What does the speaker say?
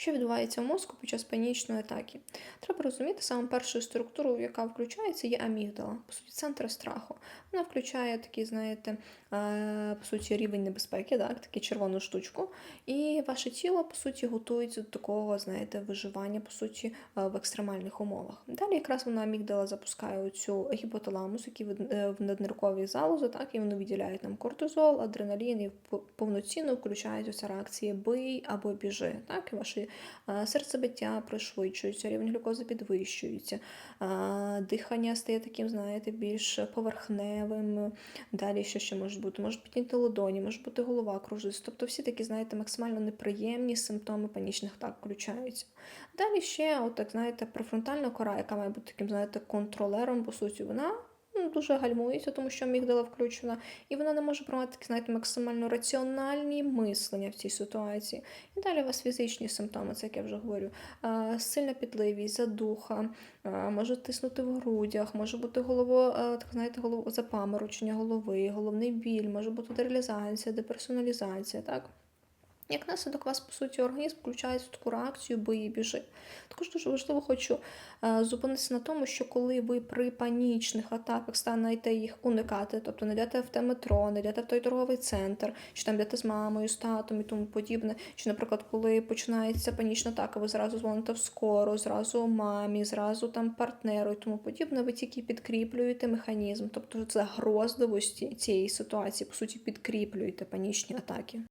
Що відбувається в мозку під час панічної атаки? Треба розуміти, саме першою структурою, яка включається, є амігдала, по суті, центр страху. Вона включає такий, знаєте, е, по суті, рівень небезпеки, так, таку червону штучку. І ваше тіло, по суті, готується до такого, знаєте, виживання, по суті, е, в екстремальних умовах. Далі якраз вона амігдала запускає цю гіпоталамус, який в е, в наднирковій залози, так, і воно виділяє нам кортизол, адреналін, і повноцінно включаються реакції бий або біжи. Так, і ваші серцебиття пришвидшується, рівень глюкози підвищується, дихання стає таким, знаєте, більш поверхневим. Далі що ще може бути? Можуть підняти ладоні, може бути голова кружитися. Тобто всі такі, знаєте, максимально неприємні симптоми панічних атак включаються. Далі ще, от так, знаєте, префронтальна кора, яка має бути таким, знаєте, контролером, по суті, вона дуже гальмується, тому що амігдала включена, і вона не може приймати такі, знаєте, максимально раціональні мислення в цій ситуації. І далі у вас фізичні симптоми, це як я вже говорю, сильна пітливість, задуха, може тиснути в грудях, може бути голово, так знаєте, голово, запаморочення голови, головний біль, може бути дереалізація, деперсоналізація, так? Як наслідок вас, по суті, організм включається в таку реакцію бої біжи. Також дуже важливо хочу е, зупинитися на тому, що коли ви при панічних атаках станете їх уникати, тобто не йдете в те метро, не йдете в той торговий центр, чи там йдете з мамою, з татом і тому подібне. Чи, наприклад, коли починається панічна атака, ви зразу дзвоните в скору, зразу мамі, зразу там партнеру і тому подібне, ви тільки підкріплюєте механізм, тобто загрозливості цієї ситуації, по суті, підкріплюєте панічні атаки.